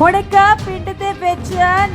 ਹੁਣ ਇੱਕ ਪਿੰਡ ਦੇ ਵਿੱਚ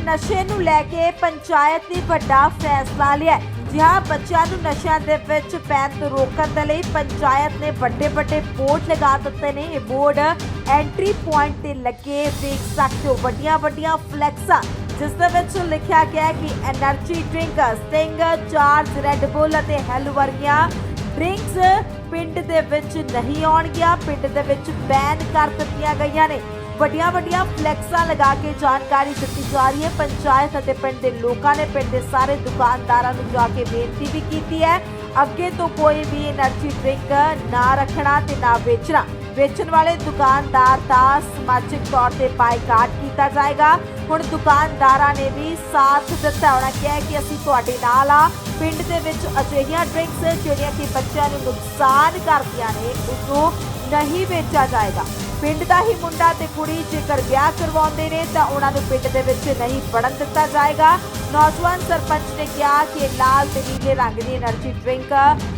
ਨਸ਼ੇ ਨੂੰ ਲੈ ਕੇ ਪੰਚਾਇਤ ਨੇ ਵੱਡਾ ਫੈਸਲਾ ਲਿਆ ਜੀ ਹਾਂ, ਬੱਚਿਆਂ ਨੂੰ ਨਸ਼ਿਆਂ ਦੇ ਵਿੱਚ ਪੈਣ ਤੋਂ ਰੋਕਣ ਦੇ ਲਈ ਪੰਚਾਇਤ ਨੇ ਵੱਡੇ ਵੱਡੇ ਬੋਰਡ ਲਗਾ ਦਿੱਤੇ ਨੇ। ਇਹ ਬੋਰਡ ਐਂਟਰੀ ਪੁਆਇੰਟ ਤੇ ਲੱਗੇ, ਦੇਖ ਸਕਦੇ ਹੋ, ਵੱਡੀਆਂ ਵੱਡੀਆਂ ਫਲੈਕਸਾਂ, ਜਿਸ ਦੇ ਵਿੱਚ ਲਿਖਿਆ ਗਿਆ ਕਿ energy drink, Sting, charge Red Bull ਅਤੇ ਹੈਲ ਵਰਗੀਆਂ ਡਰਿੰਕਸ ਪਿੰਡ ਦੇ ਵਿੱਚ ਨਹੀਂ ਆਉਣਗੀਆਂ। ਪਿੰਡ ਦੇ ਵਿੱਚ ਬੈਨ ਕਰ ਦਿੱਤੀਆਂ ਗਈਆਂ ਨੇ। ਵੱਡੀਆਂ ਵੱਡੀਆਂ ਫਲੈਕਸਾਂ ਲਗਾ ਕੇ ਜਾਣਕਾਰੀ ਦਿੱਤੀ ਜਾ ਰਹੀ ਹੈ। ਪੰਚਾਇਤ ਅਤੇ ਪਿੰਡ ਦੇ ਲੋਕਾਂ ਨੇ ਪਿੰਡ ਦੇ ਸਾਰੇ ਦੁਕਾਨਦਾਰਾਂ ਨੂੰ ਜਾ ਕੇ ਬੇਨਤੀ ਵੀ ਕੀਤੀ ਹੈ। ਅੱਗੇ ਤੋਂ ਕੋਈ ਵੀ એનર્ਜੀ ਡਰਿੰਕ ਨਾ ਰੱਖਣਾ ਤੇ ਨਾ ਵੇਚਣਾ। ਵੇਚਣ ਵਾਲੇ ਦੁਕਾਨਦਾਰ ਦਾ ਸਮਾਜਿਕ ਤੌਰ ਤੇ ਬਾਈਕਾਟ ਕੀਤਾ ਜਾਏਗਾ। ਹੁਣ ਦੁਕਾਨਦਾਰਾਂ ਨੇ ਵੀ ਸਾਥ ਦਿੱਤਾ। ਹੋਣਾ ਕਿਹਾ ਕਿ ਅਸੀਂ ਤੁਹਾਡੇ ਨਾਲ ਆ। ਪਿੰਡ ਦੇ ਵਿੱਚ ਅਜਿਹੀਆਂ ਡਰਿੰਕਸ ਜਿਹੜੀਆਂ ਕਿ ਬੱਚਿਆਂ ਨੂੰ ਨੁਕਸਾਨ ਕਰਦੀਆਂ ਨੇ ਉਸ ਨੂੰ ਨਹੀਂ ਵੇਚਿਆ ਜਾਏਗਾ। ਪਿੰਡ ਦਾ ਹੀ ਮੁੰਡਾ ਤੇ ਕੁੜੀ ਜੇਕਰ ਵਿਆਹ ਕਰਵਾਉਂਦੇ ਨੇ ਤਾਂ ਉਹਨਾਂ ਨੂੰ ਪਿੰਡ ਦੇ ਵਿੱਚ ਨਹੀਂ ਵੜਨ ਦਿੱਤਾ ਜਾਏਗਾ। ਨੌਜਵਾਨ ਸਰਪੰਚ ਨੇ ਕਿਹਾ ਕਿ ਲਾਲ ਤੇ ਨੀਲੇ ਰੰਗ ਦੀ એનર્ਜੀ ਡਰਿੰਕ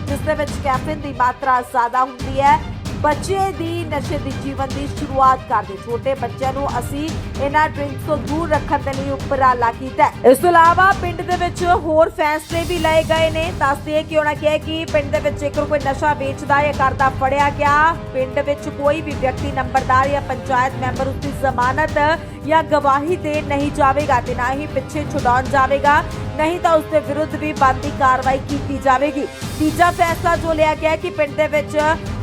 ਜਿਸ ਦੇ ਵਿੱਚ ਕੈਫੀਨ ਦੀ ਮਾਤਰਾ ਜ਼ਿਆਦਾ ਹੁੰਦੀ ਹੈ। ਬੱਚੇ ਦੀ ਨਸ਼ੇ ਦੀ ਜੀਵਨ ਦੀ ਸ਼ੁਰੂਆਤ ਕਰਦੇ ਛੋਟੇ ਬੱਚਿਆਂ ਨੂੰ ਅਸੀਂ ਇਹਨਾਂ ਡਰਿੰਕਸ ਤੋਂ ਦੂਰ ਰੱਖਣ ਦੇ ਲਈ ਉਪਰਾਲਾ ਕੀਤਾ। ਇਸ ਤੋਂ ਇਲਾਵਾ ਪਿੰਡ ਦੇ ਵਿੱਚ ਹੋਰ ਫੈਸਲੇ ਵੀ ਲਏ ਗਏ ਨੇ। ਦੱਸਦੇ ਕਿ ਉਹਨਾਂ ਕਿਹਾ ਕਿ ਪਿੰਡ ਦੇ ਵਿੱਚ ਜੇਕਰ ਕੋਈ ਨਸ਼ਾ ਵੇਚਦਾ ਜਾਂ ਕਰਦਾ ਫੜਿਆ ਗਿਆ, ਪਿੰਡ ਵਿੱਚ ਕੋਈ ਵੀ ਵਿਅਕਤੀ, ਨੰਬਰਦਾਰ ਜਾਂ ਪੰਚਾਇਤ ਮੈਂਬਰ ਉਸ ਦੀ ਜ਼ਮਾਨਤ ਜਾਂ ਗਵਾਹੀ ਦੇ ਨਹੀਂ ਜਾਵੇਗਾ ਤੇ ਨਾ ਹੀ ਪਿੱਛੇ ਛੁਡਾਉਣ ਜਾਵੇਗਾ, ਨਹੀਂ ਤਾਂ ਉਸ ਦੇ ਵਿਰੁੱਧ ਵੀ ਬਣਦੀ ਕਾਰਵਾਈ ਕੀਤੀ ਜਾਵੇਗੀ। ਤੀਜਾ ਫੈਸਲਾ ਜੋ ਲਿਆ ਗਿਆ ਕਿ ਪਿੰਡ ਦੇ ਵਿੱਚ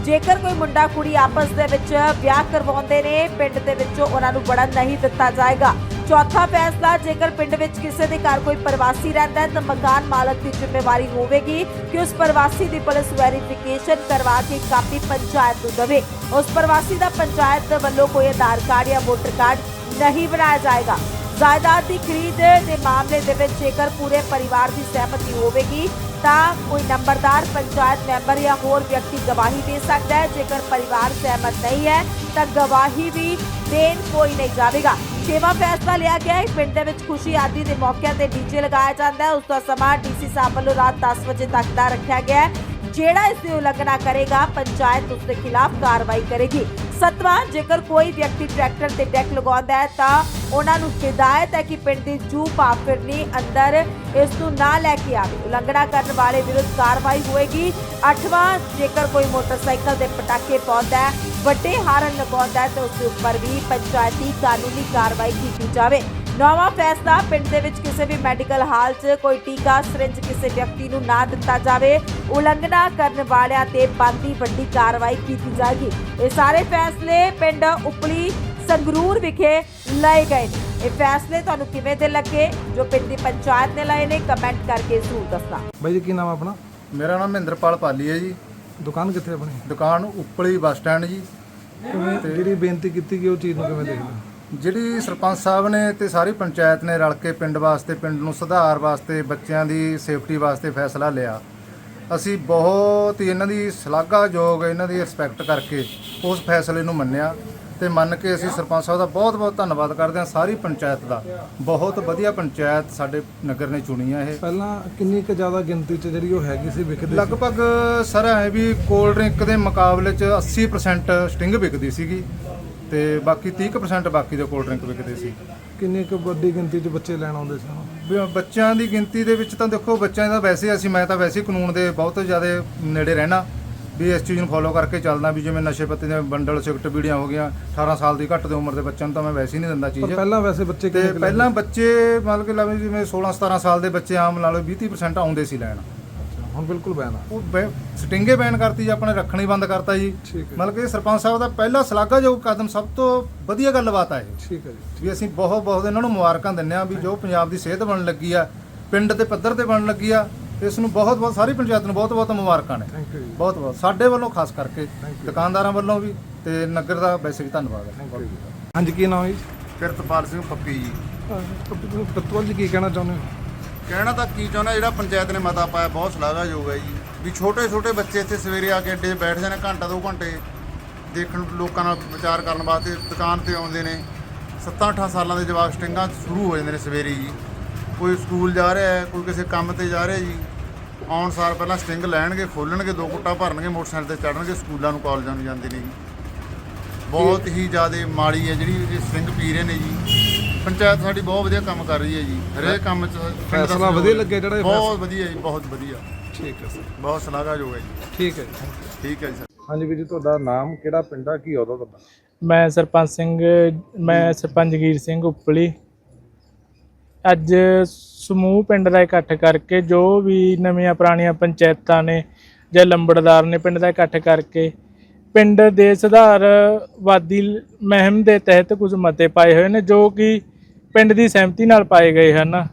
ਜੇਕਰ ਕੋਈ ਮੁੰਡਾ ਕੁੜੀ ਆਪਸ ਦੇ ਵਿੱਚ ਵਿਆਹ ਕਰਵਾਉਂਦੇ ਨੇ, ਪਿੰਡ ਦੇ ਵਿੱਚੋਂ ਉਹਨਾਂ ਨੂੰ ਵੜਨ ਨਹੀਂ ਦਿੱਤਾ ਜਾਏਗਾ। ਚੌਥਾ ਫੈਸਲਾ, ਜੇਕਰ ਪਿੰਡ ਵਿੱਚ ਕਿਸੇ ਦੇ ਘਰ ਕੋਈ ਪ੍ਰਵਾਸੀ ਰਹਿੰਦਾ ਹੈ, ਤਾਂ ਮਕਾਨ ਮਾਲਕ ਦੀ ਜ਼ਿੰਮੇਵਾਰੀ ਹੋਵੇਗੀ ਕਿ ਉਸ ਪ੍ਰਵਾਸੀ ਦੀ ਪੁਲਿਸ ਵੈਰੀਫਿਕੇਸ਼ਨ ਕਰਵਾ ਕੇ ਕਾਪੀ ਪੰਚਾਇਤ ਨੂੰ ਦੇਵੇ। ਉਸ ਪ੍ਰਵਾਸੀ ਦਾ ਪੰਚਾਇਤ ਵੱਲੋਂ ਕੋਈ ਆਧਾਰ ਕਾਰਡ ਜਾਂ ਵੋਟਰ ਕਾਰਡ ਨਹੀਂ ਬਣਾਇਆ ਜਾਏਗਾ। ਜਾਇਦਾਦ ਦੀ ਖਰੀਦ ਦੇ ਮਾਮਲੇ ਦੇ ਵਿੱਚ ਜੇਕਰ ਪੂਰੇ ਪਰਿਵਾਰ ਦੀ ਸਹਿਮਤੀ ਹੋਵੇਗੀ, ਤਾਂ ਕੋਈ ਨੰਬਰਦਾਰ, ਪੰਚਾਇਤ ਮੈਂਬਰ ਜਾਂ ਹੋਰ ਵਿਅਕਤੀ ਗਵਾਹੀ ਦੇ ਸਕਦਾ ਹੈ। ਜੇਕਰ ਪਰਿਵਾਰ ਸਹਿਮਤ ਨਹੀਂ ਹੈ, ਤਾਂ ਗਵਾਹੀ ਵੀ ਦੇਣ ਕੋਈ ਨਹੀਂ ਜਾਵੇਗਾ। ਛੇਵਾਂ ਫੈਸਲਾ ਲਿਆ ਗਿਆ ਹੈ। ਪਿੰਡ ਦੇ ਵਿੱਚ ਖੁਸ਼ੀ ਆਦਿ ਦੇ ਮੌਕਿਆਂ ਤੇ ਡੀਜੇ ਲਗਾਇਆ ਜਾਂਦਾ ਹੈ। ਉਸ ਦਾ ਸਮਾਂ ਡੀਸੀ ਸਾਹਿਬ ਵੱਲੋਂ ਰਾਤ 10 ਵਜੇ ਤੱਕ ਦਾ ਰੱਖਿਆ ਗਿਆ ਹੈ। ਜਿਹੜਾ ਇਸ ਦੀ ਉਲੰਘਣਾ ਕਰੇਗਾ, ਪੰਚਾਇਤ ਉਸ ਦੇ ਖਿਲਾਫ ਕਾਰਵਾਈ ਕਰੇਗੀ। ਸਤਵਾਂ ਜੇਕਰ ਕੋਈ ਵਿਅਕਤੀ ਟਰੈਕਟਰ ਤੇ ਡੈਕ ਲਗਾਉਂਦਾ ਹੈ, ਤਾਂ ਉਹਨਾਂ ਨੂੰ ਹਦਾਇਤ ਹੈ ਕਿ ਪਿੰਡ ਦੀ ਜੂ ਪਾਫਰਨੀ ਅੰਦਰ ਇਸ ਨੂੰ ਨਾ ਲੈ ਕੇ ਆਵੇ। ਉਲੰਘਣਾ ਕਰਨ ਵਾਲੇ ਵਿਰੁੱਧ ਕਾਰਵਾਈ ਹੋਏਗੀ। ਅੱਠਵਾਂ, ਜੇਕਰ ਕੋਈ ਮੋਟਰਸਾਈਕਲ ਦੇ ਪਟਾਕੇ ਪਾਉਂਦਾ ਹੈ, ਵੱਡੇ ਹਾਰਨ ਲਗਾਉਂਦਾ ਹੈ, ਤਾਂ ਉਸ ਦੇ ਉੱਪਰ ਵੀ ਪੰਚਾਇਤੀ ਕਾਨੂੰਨੀ ਕਾਰਵਾਈ ਕੀਤੀ ਜਾਵੇ। ਨੌਵਾਂ ਫੈਸਲਾ ਪਿੰਡ ਦੇ ਵਿੱਚ ਕਿਸੇ ਵੀ ਮੈਡੀਕਲ ਹਾਲ 'ਚ ਕੋਈ ਟੀਕਾ ਸਿਰਿੰਜ ਕਿਸੇ ਵਿਅਕਤੀ ਨੂੰ ਨਾ ਦਿੱਤਾ ਜਾਵੇ ਉਲੰਘਣਾ ਕਰਨ ਵਾਲਿਆਂ ਤੇ ਬੰਦੀ ਵੱਡੀ ਕਾਰਵਾਈ ਕੀਤੀ ਜਾਏਗੀ। ਇਹ ਸਾਰੇ ਫੈਸਲੇ ਪਿੰਡ ਉਪਲੀ ਸੰਗਰੂਰ ਵਿਖੇ ਲਏ ਗਏ ਨੇ। ਇਹ ਫੈਸਲੇ ਤੁਹਾਨੂੰ ਕਿਵੇਂ ਦੇ ਲੱਗੇ ਜੋ ਪਿੰਡ ਦੀ ਪੰਚਾਇਤ ਨੇ ਲਏ ਨੇ ਕਮੈਂਟ ਕਰਕੇ ਜ਼ਰੂਰ ਦੱਸਣਾ। ਬਾਈ ਜੀ ਕੀ ਨਾਮ ਆ ਆਪਣਾ? ਮੇਰਾ ਨਾਮ ਮਹਿੰਦਰਪਾਲ ਪਾਲੀ ਹੈ ਜੀ। ਦੁਕਾਨ ਕਿੱਥੇ ਆਪਣੀ? ਦੁਕਾਨ ਉੱਪਲੀ ਬੱਸ ਸਟੈਂਡ ਜੀ। ਕਿਵੇਂ ਜਿਹੜੀ ਬੇਨਤੀ ਕੀਤੀ ਗਈ ਉਹ ਚੀਜ਼ ਨੂੰ ਕਿਵੇਂ ਦੇਖਦੇ ਹੋ? ਜਿਹੜੀ ਸਰਪੰਚ ਸਾਹਿਬ ਨੇ ਤੇ ਸਾਰੀ ਪੰਚਾਇਤ ਨੇ ਰਲ ਕੇ ਪਿੰਡ ਵਾਸਤੇ ਪਿੰਡ ਨੂੰ ਸੁਧਾਰ ਵਾਸਤੇ ਬੱਚਿਆਂ ਦੀ ਸੇਫਟੀ ਵਾਸਤੇ ਫੈਸਲਾ ਲਿਆ। ਅਸੀਂ ਬਹੁਤ ਹੀ ਇਹਨਾਂ ਦੀ ਸ਼ਲਾਘਾਯੋਗ ਇਹਨਾਂ ਦੀ ਰਿਸਪੈਕਟ ਕਰਕੇ ਉਸ ਫੈਸਲੇ ਨੂੰ ਮੰਨਿਆ ਤੇ ਮੰਨ ਕੇ ਅਸੀਂ ਸਰਪੰਚ ਸਾਹਿਬ ਦਾ ਬਹੁਤ ਬਹੁਤ ਧੰਨਵਾਦ ਕਰਦੇ ਹਾਂ ਸਾਰੀ ਪੰਚਾਇਤ ਦਾ। ਬਹੁਤ ਵਧੀਆ ਪੰਚਾਇਤ ਸਾਡੇ ਨਗਰ ਨੇ ਚੁਣੀ ਆ ਇਹ। ਪਹਿਲਾਂ ਕਿੰਨੀ ਕੁ ਜ਼ਿਆਦਾ ਗਿਣਤੀ ਚ ਜਿਹੜੀ ਉਹ ਹੈਗੀ ਸੀ ਵਿਕਦੀ? ਲਗਭਗ ਸਰ ਹੈ ਵੀ ਕੋਲਡ ਡਰਿੰਕ ਦੇ ਮੁਕਾਬਲੇ ਚ 80% ਸਟਿੰਗ ਵਿਕਦੀ ਸੀਗੀ। ਤੇ ਬਾਕੀ 30% ਬਾਕੀ ਦੇ ਕੋਲਡ ਡਰਿੰਕ ਵਿਕਦੇ ਸੀ। ਕਿੰਨੀ ਕੁ ਵੱਡੀ ਗਿਣਤੀ ਚ ਬੱਚੇ ਲੈਣ ਆਉਂਦੇ ਸੀ? ਬੱਚਿਆਂ ਦੀ ਗਿਣਤੀ ਦੇ ਵਿੱਚ ਤਾਂ ਦੇਖੋ ਬੱਚਿਆਂ ਦਾ ਵੈਸੇ ਅਸੀਂ ਮੈਂ ਤਾਂ ਵੈਸੇ ਹੀ ਕਾਨੂੰਨ ਦੇ ਬਹੁਤ ਜ਼ਿਆਦਾ ਨੇੜੇ ਰਹਿਣਾ। ਵੀ ਇਸ ਚੀਜ਼ ਨੂੰ ਫੋਲੋ ਕਰਕੇ ਚੱਲਦਾ ਵੀ ਜਿਵੇਂ ਨਸ਼ੇ ਪੱਤੇ ਦੇ ਬੰਡਲ ਸਿਗਰਟ ਬੀੜੀਆਂ ਹੋ ਗਈਆਂ 18 ਸਾਲ ਦੀ ਘੱਟ ਦੀ ਉਮਰ ਦੇ ਬੱਚਿਆਂ ਨੂੰ ਤਾਂ ਮੈਂ ਵੈਸੇ ਹੀ ਨਹੀਂ ਦਿੰਦਾ ਪਰ ਚੀਜ਼ ਪਹਿਲਾਂ ਵੈਸੇ ਬੱਚੇ ਤੇ ਕਿੰਨੇ ਕੁ ਪਹਿਲਾਂ ਬੱਚੇ ਮਤਲਬ ਕਿ ਲਵੇ ਜਿਵੇਂ 16 17 ਸਾਲ ਦੇ ਬੱਚੇ ਆਮ ਲਾ ਲਓ 20 30% ਆਉਂਦੇ ਸੀ ਲੈਣ? ਹੁਣ ਬਿਲਕੁਲ ਬੈਨ ਆ। ਉਹ ਬੈ- ਸਟਿੰਗੇ ਬੈਨ ਕਰਤੀ ਜੀ ਆਪਣੇ ਰੱਖਣੀ ਬੰਦ ਕਰਤਾ ਜੀ। ਠੀਕ ਹੈ ਮਤਲਬ ਕਿ ਸਰਪੰਚ ਸਾਹਿਬ ਦਾ ਪਹਿਲਾ ਸ਼ਲਾਘਾਯੋਗ ਕਦਮ ਸਭ ਤੋਂ ਵਧੀਆ ਗੱਲਬਾਤ ਆ ਇਹ। ਠੀਕ ਹੈ ਜੀ। ਵੀ ਅਸੀਂ ਬਹੁਤ ਬਹੁਤ ਇਹਨਾਂ ਨੂੰ ਮੁਬਾਰਕਾਂ ਦਿੰਦੇ ਆ ਵੀ ਜੋ ਪੰਜਾਬ ਦੀ ਸਿਹਤ ਬਣਨ ਲੱਗੀ ਆ ਪਿੰਡ ਦੇ ਪੱਧਰ ਤੇ ਬਣਨ ਲੱਗੀ ਆ ਇਸ ਨੂੰ ਬਹੁਤ ਬਹੁਤ ਸਾਰੀ ਪੰਚਾਇਤ ਨੂੰ ਬਹੁਤ ਬਹੁਤ ਮੁਬਾਰਕਾਂ ਨੇ। ਥੈਂਕ ਯੂ ਜੀ। ਬਹੁਤ ਬਹੁਤ। ਸਾਡੇ ਵੱਲੋਂ ਖਾਸ ਕਰਕੇ. ਦੁਕਾਨਦਾਰਾਂ ਵੱਲੋਂ ਵੀ ਤੇ ਨਗਰ ਦਾ ਵੈਸੇ ਵੀ ਧੰਨਵਾਦ ਥੈਂਕ ਹੈ ਯੂ ਹਾਂਜੀ ਕੀ ਨਾਮ ਹੈ ਜੀ? ਕਿਰਤਪਾਲ ਸਿੰਘ ਪੱਪੀ ਜੀ। ਕਤਵਾਲ ਜੀ ਕੀ ਕਹਿਣਾ ਚਾਹੁੰਦੇ ਹੋ? ਕਹਿਣਾ ਤਾਂ ਕੀ ਚਾਹੁੰਦਾ, ਜਿਹੜਾ ਪੰਚਾਇਤ ਨੇ ਮਤਾ ਪਾਇਆ, ਬਹੁਤ ਸ਼ਲਾਘਾਯੋਗ ਹੈ ਜੀ। ਵੀ ਛੋਟੇ ਛੋਟੇ ਬੱਚੇ ਇੱਥੇ ਸਵੇਰੇ ਆ ਕੇ ਅੱਡੇ ਬੈਠਦੇ ਨੇ, ਘੰਟਾ ਦੋ ਘੰਟੇ ਦੇਖਣ, ਲੋਕਾਂ ਨਾਲ ਵਿਚਾਰ ਕਰਨ ਵਾਸਤੇ ਦੁਕਾਨ ਤੇ ਆਉਂਦੇ ਨੇ। 7-8 ਸਾਲਾਂ ਦੇ ਜਵਾਕ ਸਟਿੰਗਾਂ ਸ਼ੁਰੂ ਹੋ ਜਾਂਦੇ ਨੇ ਸਵੇਰੇ ਜੀ। ਕੋਈ ਸਕੂਲ ਜਾ ਰਿਹਾ ਹੈ, ਕੋਈ ਕਿਸੇ ਕੰਮ ਤੇ ਜਾ ਰਿਹਾ ਜੀ। ਆਉਣ ਸਾਰ ਪਹਿਲਾਂ ਸਟਿੰਗ ਲੈਣਗੇ, ਖੋਲਣਗੇ, ਦੋ ਕੁੱਟਾ ਭਰਨਗੇ, ਮੋਟਰਸਾਈਕਲ ਤੇ ਚੜਨਗੇ ਸਕੂਲਾਂ ਨੂੰ, ਕਾਲਜਾਂ ਨੂੰ ਜਾਂਦੇ ਨੇ ਜੀ। ਬਹੁਤ ਹੀ ਜ਼ਿਆਦਾ ਮਾੜੀ ਹੈ ਜਿਹੜੀ ਇਹ ਸਿੰਘ ਪੀ ਰਹੇ ਨੇ ਜੀ। ਪੰਚਾਇਤ ਸਾਡੀ ਬਹੁਤ ਵਧੀਆ ਕੰਮ ਕਰ ਰਹੀ ਹੈ ਜੀ। ਹਰੇਕ ਕੰਮ 'ਚ ਪਿੰਡ ਦਾ ਫੈਸਲਾ ਸਹਿਯੋਗ ਵਧੀਆ ਲੱਗਿਆ ਜਿਹੜਾ ਇਹ ਬਹੁਤ ਵਧੀਆ ਜੀ ਬਹੁਤ ਵਧੀਆ। ਠੀਕ ਹੈ ਸਰ। ਬਹੁਤ ਸ਼ਲਾਘਾਯੋਗ ਹੈ ਜੀ। ਠੀਕ ਹੈ ਜੀ। ਠੀਕ ਹੈ ਜੀ ਸਰ। ਹਾਂਜੀ ਵੀਰ ਜੀ ਤੁਹਾਡਾ ਨਾਮ ਕਿਹੜਾ ਪਿੰਡ ਆ ਕੀ ਉਹਦਾ ਤੁਹਾਡਾ? ਮੈਂ ਸਰਪੰਚ ਸਿੰਘ ਮੈਂ ਸਰਪੰਚ ਜਗੀਰ ਸਿੰਘ ਉਪਲੀ। ਅੱਜ ਸਮੂਹ ਪਿੰਡ ਦਾ ਇਕੱਠ ਕਰਕੇ ਜੋ ਵੀ ਨਵੀਆਂ ਪੁਰਾਣੀਆਂ ਪੰਚਾਇਤਾਂ ਨੇ ਜਾਂ ਲੰਬੜਦਾਰ ਨੇ ਪਿੰਡ ਦਾ ਇਕੱਠ ਕਰਕੇ ਪਿੰਡ ਦੇ ਸੁਧਾਰਵਾਦੀ ਮਹਿਮ ਦੇ ਤਹਿਤ ਕੁਝ ਮਤੇ ਪਾਏ ਹੋਏ ਨੇ ਜੋ ਕਿ ਪਿੰਡ ਦੀ ਸਹਿਮਤੀ ਨਾਲ ਪਾਏ ਗਏ ਹਨ।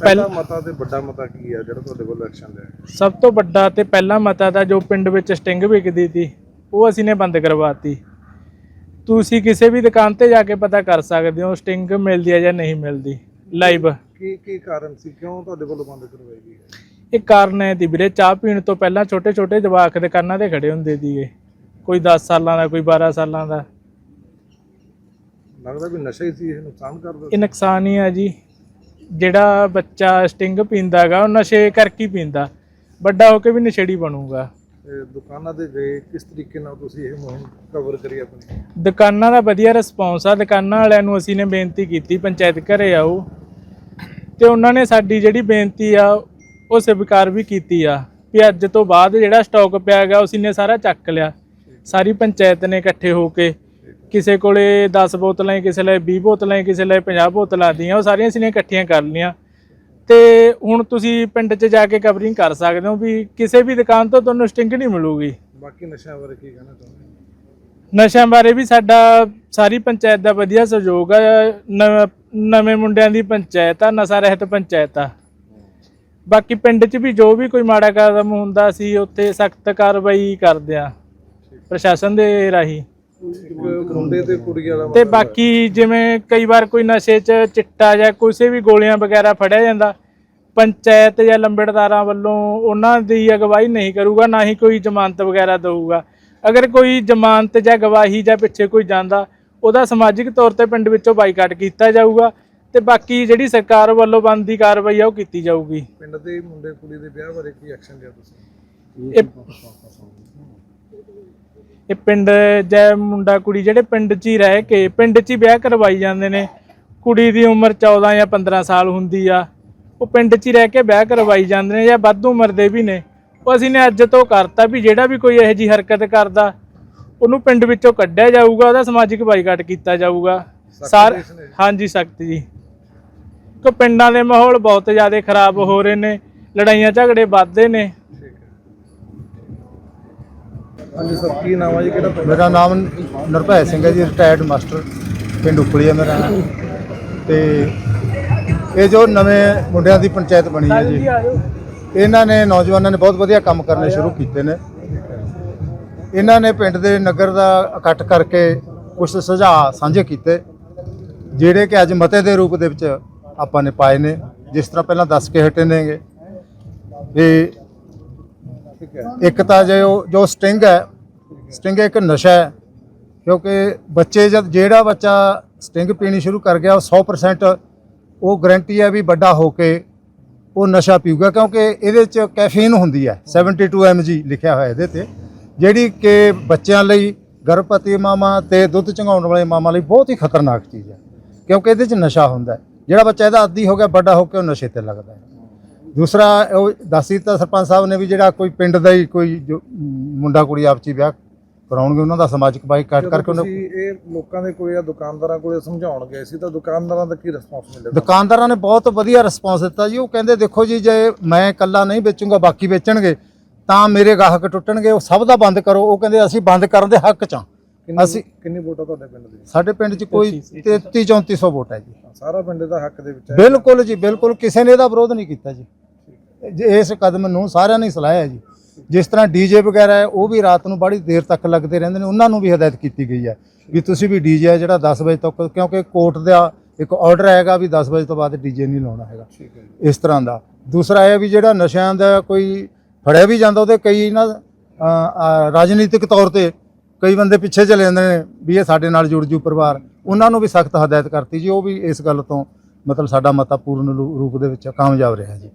ਪਹਿਲਾ ਮਤਾ ਤੇ ਵੱਡਾ ਮਤਾ ਕੀ ਆ ਜਿਹੜਾ ਤੁਹਾਡੇ ਕੋਲ ਐਕਸ਼ਨ ਲਿਆ ਸਭ ਤੋਂ ਵੱਡਾ ਤੇ ਪਹਿਲਾ ਮਤਾ ਤਾਂ ਜੋ ਪਿੰਡ ਵਿੱਚ ਸਟਿੰਗ ਵਿਕਦੀ ਸੀ ਉਹ ਅਸੀਂ ਨੇ ਬੰਦ ਕਰਵਾਤੀ। ਤੁਸੀਂ ਕਿਸੇ ਵੀ ਦੁਕਾਨ ਤੇ ਜਾ ਕੇ ਪਤਾ ਕਰ ਸਕਦੇ ਹੋ ਸਟਿੰਗ ਮਿਲਦੀ ਹੈ ਜਾਂ ਨਹੀਂ ਮਿਲਦੀ ਲਾਈਵ। ਕੀ ਕੀ ਕਾਰਨ ਸੀ? ਕਿਉਂ ਤੁਹਾਡੇ ਕੋਲੋਂ ਬੰਦ ਕਰਵਾਈ ਗਈ ਇਹ ਕਾਰਨ ਹੈ ਦੀ ਵੀਰੇ ਚਾਹ ਪੀਣ ਤੋਂ ਪਹਿਲਾਂ ਛੋਟੇ ਛੋਟੇ ਜਵਾਕ ਦੁਕਾਨਾਂ ਤੇ ਖੜੇ ਹੁੰਦੇ ਸੀਗੇ। ਕੋਈ 10 ਸਾਲਾਂ ਦਾ ਕੋਈ 12 ਸਾਲਾਂ ਦਾ। ਲੱਗਦਾ ਵੀ ਨਸ਼ਾ ਹੀ ਸੀ ਇਹ ਨੁਕਸਾਨ ਕਰਦਾ ਇਹ ਨੁਕਸਾਨ ਹੀ ਆ ਜੀ। ਜਿਹੜਾ ਬੱਚਾ ਸਟਿੰਗ ਪੀਂਦਾਗਾ ਉਹ ਨਸ਼ੇ ਕਰਕੇ ਹੀ ਪੀਂਦਾ। ਵੱਡਾ ਹੋ ਕੇ ਵੀ ਨਸ਼ੇੜੀ ਬਣੂਗਾ। ਦੁਕਾਨਾਂ ਤੇ ਗਏ ਕਿਸ ਤਰੀਕੇ ਨਾਲ ਤੁਸੀਂ ਇਹ ਮੁਹਿੰਮ ਕਵਰ ਕਰੀ ਆਪਣੀ? ਦੁਕਾਨਾਂ ਦਾ ਵਧੀਆ ਰਿਸਪੌਂਸ ਆ। ਦੁਕਾਨਾਂ ਵਾਲਿਆਂ ਨੂੰ ਅਸੀਂ ਨੇ ਬੇਨਤੀ ਕੀਤੀ ਪੰਚਾਇਤ ਘਰੇ ਆਓ। ਤੇ ਉਹਨਾਂ ਨੇ ਸਾਡੀ ਜਿਹੜੀ ਬੇਨਤੀ ਆ ਉਹ ਸਵੀਕਾਰ ਵੀ ਕੀਤੀ ਆ। ਵੀ ਅੱਜ ਤੋਂ ਬਾਅਦ ਜਿਹੜਾ ਸਟਾਕ ਪਿਆ ਗਿਆ ਅਸੀਂ ਨੇ ਸਾਰਾ ਚੱਕ ਲਿਆ। ਸਾਰੀ ਪੰਚਾਇਤ ਨੇ ਇਕੱਠੇ ਹੋ ਕੇ ਕਿਸੇ ਕੋਲੇ 10 ਬੋਤਲਾਂ ਕਿਸੇ ਲਈ 20 ਬੋਤਲਾਂ ਕਿਸੇ ਲਈ 50 ਬੋਤਲਾਂ ਦੀਆਂ ਉਹ ਸਾਰੀਆਂ ਅਸੀਂ ਨੇ ਇਕੱਠੀਆਂ ਕਰ ਲਈਆਂ। ਤੇ ਹੁਣ ਤੁਸੀਂ ਪਿੰਡ 'ਚ ਜਾ ਕੇ ਕਵਰਿੰਗ ਕਰ ਸਕਦੇ ਹੋ ਵੀ ਕਿਸੇ ਵੀ ਦੁਕਾਨ ਤੋਂ ਤੁਹਾਨੂੰ ਸਟਿੰਗ ਨਹੀਂ ਮਿਲੂਗੀ। ਬਾਕੀ ਨਸ਼ਿਆਂ ਬਾਰੇ ਕੀ ਕਹਿਣਾ ਚਾਹੁੰਦੇ ਨਸ਼ਿਆਂ ਬਾਰੇ ਵੀ ਸਾਡਾ ਸਾਰੀ ਪੰਚਾਇਤ ਦਾ ਵਧੀਆ ਸਹਿਯੋਗ ਨ- ਨਵੇਂ ਮੁੰਡਿਆਂ ਦੀ ਪੰਚਾਇਤ ਆ ਨਸ਼ਾ ਰਹਿਤ ਪੰਚਾਇਤ ਆ। ਬਾਕੀ ਪਿੰਡ 'ਚ ਵੀ ਜੋ ਵੀ ਕੋਈ ਮਾੜਾ ਕਦਮ ਹੁੰਦਾ ਸੀ ਉੱਥੇ ਸਖਤ ਕਾਰਵਾਈ ਕਰਦੇ ਆ ਪ੍ਰਸ਼ਾਸਨ ਦੇ ਰਾਹੀਂ। ਮੁੰਡੇ ਤੇ ਕੁੜੀ ਵਾਲਾ ਤੇ ਬਾਕੀ ਜਿਵੇਂ ਕਈ ਵਾਰ ਕੋਈ ਨਸ਼ੇ 'ਚ ਚਿੱਟਾ ਜਾਂ ਕਿਸੇ ਵੀ ਗੋਲੀਆਂ ਵਗੈਰਾ ਫੜਿਆ ਜਾਂਦਾ ਪੰਚਾਇਤ ਜਾਂ ਲੰਬੜਦਾਰਾਂ ਵੱਲੋਂ ਉਹਨਾਂ ਦੀ ਅਗਵਾਈ ਨਹੀਂ ਕਰੂਗਾ ਨਾ ਹੀ ਕੋਈ ਜ਼ਮਾਨਤ ਵਗੈਰਾ ਦਊਗਾ। ਅਗਰ ਕੋਈ ਜ਼ਮਾਨਤ ਜਾਂ ਗਵਾਹੀ ਜਾਂ ਪਿੱਛੇ ਕੋਈ ਜਾਂਦਾ ਉਹਦਾ ਸਮਾਜਿਕ ਤੌਰ ਤੇ ਪਿੰਡ ਵਿੱਚੋਂ ਬਾਈਕਾਟ ਕੀਤਾ ਜਾਊਗਾ ਤੇ ਬਾਕੀ ਜਿਹੜੀ ਸਰਕਾਰ ਵੱਲੋਂ ਬਣਦੀ ਕਾਰਵਾਈ ਆ ਉਹ ਕੀਤੀ ਜਾਊਗੀ। ਪਿੰਡ ਦੇ ਮੁੰਡੇ ਕੁੜੀ ਦੇ ਵਿਆਹ ਬਾਰੇ ਕੀ ਐਕਸ਼ਨ ਲਿਆ ਤੁਸੀਂ? ਇਹ ਇਹ ਪਿੰਡ ਜੈ ਮੁੰਡਾ ਕੁੜੀ ਜਿਹੜੇ ਪਿੰਡ 'ਚ ਹੀ ਰਹਿ ਕੇ ਪਿੰਡ 'ਚ ਹੀ ਵਿਆਹ ਕਰਵਾਈ ਜਾਂਦੇ ਨੇ। ਕੁੜੀ ਦੀ ਉਮਰ 14 ਜਾਂ 15 ਸਾਲ ਹੁੰਦੀ ਆ। ਉਹ ਪਿੰਡ 'ਚ ਹੀ ਰਹਿ ਕੇ ਵਿਆਹ ਕਰਵਾਈ ਜਾਂਦੇ ਨੇ ਜਾਂ ਵੱਧ ਉਮਰ ਦੇ ਵੀ ਨੇ। ਉਹ ਅਸੀਂ ਨੇ ਅੱਜ ਤੋਂ ਕਰਤਾ ਵੀ ਜਿਹੜਾ ਵੀ ਕੋਈ ਇਹੋ ਜੀ ਹਰਕਤ ਕਰਦਾ ਉਹਨੂੰ ਪਿੰਡ ਵਿੱਚੋਂ ਕੱਢਿਆ ਜਾਊਗਾ ਉਹਦਾ ਸਮਾਜਿਕ ਬਾਈਕਾਟ ਕੀਤਾ ਜਾਊਗਾ। ਸਾਰ ਹਾਂਜੀ ਸਖਤ ਜੀ। ਕਿ ਪਿੰਡਾਂ ਦੇ ਮਾਹੌਲ ਬਹੁਤ ਜ਼ਿਆਦਾ ਖਰਾਬ ਹੋ ਰਹੇ ਨੇ ਲੜਾਈਆਂ ਝਗੜੇ ਵੱਧਦੇ ਨੇ। ਹਾਂਜੀ ਸਰ, ਕੀ ਨਾਮ ਹੈ ਜੀ, ਕਿਹੜਾ ਪਿੰਡ ਮੇਰਾ ਨਾਮ ਨਿਰਭੈ ਸਿੰਘ ਹੈ ਜੀ ਰਿਟਾਇਰਡ ਮਾਸਟਰ ਪਿੰਡ ਉਪਲੀ ਹੈ ਮੇਰਾ ਨਾਮ ਤੇ ਇਹ ਜੋ ਨਵੇਂ ਮੁੰਡਿਆਂ ਦੀ ਪੰਚਾਇਤ ਬਣੀ ਹੈ ਜੀ, ਇਹਨਾਂ ਨੇ ਨੌਜਵਾਨਾਂ ਨੇ ਬਹੁਤ ਵਧੀਆ ਕੰਮ ਕਰਨੇ ਸ਼ੁਰੂ ਕੀਤੇ ਨੇ। ਇਹਨਾਂ ਨੇ ਪਿੰਡ ਦੇ ਨਗਰ ਦਾ ਇਕੱਠ ਕਰਕੇ ਕੁਝ ਸੁਝਾਅ ਸਾਂਝੇ ਕੀਤੇ, ਜਿਹੜੇ ਕਿ ਅੱਜ ਮਤੇ ਦੇ ਰੂਪ ਦੇ ਵਿੱਚ ਆਪਾਂ ਨੇ ਪਾਏ ਨੇ। ਜਿਸ ਤਰ੍ਹਾਂ ਪਹਿਲਾਂ ਦੱਸ ਕੇ ਹਟੇ ਨੇਗੇ, ਵੀ ਇੱਕ ਤਾਂ ਜੋ ਜੋ ਸਟਿੰਗ ਹੈ, ਸਟਿੰਗ ਇੱਕ ਨਸ਼ਾ ਹੈ, ਕਿਉਂਕਿ ਬੱਚੇ ਜਦ, ਜਿਹੜਾ ਬੱਚਾ ਸਟਿੰਗ ਪੀਣੀ ਸ਼ੁਰੂ ਕਰ ਗਿਆ, ਉਹ 100% ਉਹ ਗਰੰਟੀ ਹੈ ਵੀ ਵੱਡਾ ਹੋ ਕੇ ਉਹ ਨਸ਼ਾ ਪੀਊਗਾ, ਕਿਉਂਕਿ ਇਹਦੇ ਚ ਕੈਫੀਨ ਹੁੰਦੀ ਹੈ 72 mg ਲਿਖਿਆ ਹੋਇਆ ਇਹਦੇ ਤੇ, ਜਿਹੜੀ ਕਿ ਬੱਚਿਆਂ ਲਈ ਗਰਭਵਤੀ ਮਾਵਾਂ ਤੇ ਦੁੱਧ ਚੰਗਾਉਣ ਵਾਲੇ ਮਾਵਾਂ ਲਈ ਬਹੁਤ ਹੀ ਖਤਰਨਾਕ ਚੀਜ਼ ਹੈ, ਕਿਉਂਕਿ ਇਹਦੇ ਚ ਨਸ਼ਾ ਹੁੰਦਾ ਜਿਹੜਾ ਬੱਚਾ ਇਹਦਾ ਆਦੀ ਹੋ ਗਿਆ, ਵੱਡਾ ਹੋ ਕੇ ਉਹ ਨਸ਼ੇ ਤੇ ਲੱਗਦਾ ਹੈ। ਦੂਸਰਾ ਉਹ ਦੱਸੀ ਤਾਂ ਸਰਪੰਚ ਸਾਹਿਬ ਨੇ ਵੀ ਜਿਹੜਾ ਕੋਈ ਪਿੰਡ ਦਾ ਹੀ ਕੋਈ ਜੋ ਮੁੰਡਾ ਕੁੜੀ ਆਪਸੀ ਵਿਆਹ ਕਰਾਉਣਗੇ ਉਹਨਾਂ ਦਾ ਸਮਾਜਿਕ ਬਾਈਕਾਟ ਕਰਕੇ ਉਹਨਾਂ ਤੁਸੀਂ ਇਹ ਲੋਕਾਂ ਦੇ ਕੋਲੇ ਜਾਂ ਦੁਕਾਨਦਾਰਾਂ ਕੋਲੇ ਸਮਝਾਉਣ ਗਏ ਸੀ ਤਾਂ ਦੁਕਾਨਦਾਰਾਂ ਦਾ ਕੀ ਰਿਸਪੌਂਸ ਮਿਲਿਆ ਦੁਕਾਨਦਾਰਾਂ ਨੇ ਬਹੁਤ ਵਧੀਆ ਰਿਸਪੌਂਸ ਦਿੱਤਾ ਜੀ ਉਹ ਕਹਿੰਦੇ ਦੇਖੋ ਜੀ ਜੇ ਮੈਂ ਇਕੱਲਾ ਨਹੀਂ ਵੇਚੂੰਗਾ ਬਾਕੀ ਵੇਚਣਗੇ ਤਾਂ ਮੇਰੇ ਗਾਹਕ ਟੁੱਟਣਗੇ ਉਹ ਸਭ ਦਾ ਬੰਦ ਕਰੋ। ਉਹ ਕਹਿੰਦੇ ਅਸੀਂ ਬੰਦ ਕਰਨ ਦੇ ਹੱਕ 'ਚ ਅਸੀਂ- ਕਿੰਨੀ ਵੋਟਾਂ ਤੁਹਾਡੇ ਪਿੰਡ ਦੀ ਸਾਡੇ ਪਿੰਡ 'ਚ ਕੋਈ 33 3400 ਵੋਟ ਹੈ ਜੀ। ਸਾਰਾ ਪਿੰਡ ਦਾ ਹੱਕ ਦੇ ਵਿੱਚ ਹੈ। ਬਿਲਕੁਲ ਜੀ ਬਿਲਕੁਲ। ਕਿਸੇ ਨੇ ਇਹਦਾ ਵਿਰੋਧ ਨਹੀਂ ਕੀਤਾ ਜੇ। ਇਸ ਕਦਮ ਨੂੰ ਸਾਰਿਆਂ ਨੇ ਸਲਾਹਿਆ ਜੀ। ਜਿਸ ਤਰ੍ਹਾਂ ਡੀਜੇ ਵਗੈਰਾ ਹੈ ਉਹ ਵੀ ਰਾਤ ਨੂੰ ਬੜੀ ਦੇਰ ਤੱਕ ਲੱਗਦੇ ਰਹਿੰਦੇ ਨੇ ਉਹਨਾਂ ਨੂੰ ਵੀ ਹਦਾਇਤ ਕੀਤੀ ਗਈ ਹੈ ਵੀ ਤੁਸੀਂ ਵੀ ਡੀਜੇ ਜਿਹੜਾ 10 ਵਜੇ ਤੱਕ ਕਿਉਂਕਿ ਕੋਰਟ ਦਾ ਇੱਕ ਆਰਡਰ ਹੈਗਾ ਵੀ 10 ਵਜੇ ਤੋਂ ਬਾਅਦ ਡੀਜੇ ਨਹੀਂ ਲਾਉਣਾ ਹੈਗਾ। ਇਸ ਤਰ੍ਹਾਂ ਦਾ। ਦੂਸਰਾ ਇਹ ਵੀ ਜਿਹੜਾ ਨਸ਼ਿਆਂ ਦਾ ਕੋਈ ਫੜਿਆ ਵੀ ਜਾਂਦਾ ਉਹਦੇ ਕਈ ਨਾ ਰਾਜਨੀਤਿਕ ਤੌਰ ਤੇ ਕਈ ਬੰਦੇ ਪਿੱਛੇ ਚਲੇ ਜਾਂਦੇ ਨੇ ਵੀ ਇਹ ਸਾਡੇ ਨਾਲ ਜੁੜ ਜੂ ਪਰਿਵਾਰ। ਉਹਨਾਂ ਨੂੰ ਵੀ ਸਖਤ ਹਦਾਇਤ ਕਰਤੀ ਜੀ ਉਹ ਵੀ ਇਸ ਗੱਲ ਤੋਂ ਮਤਲਬ ਸਾਡਾ ਮਤਾ ਪੂਰਨ ਰੂਪ ਦੇ ਵਿੱਚ ਕਾਮਯਾਬ ਰਿਹਾ ਜੀ।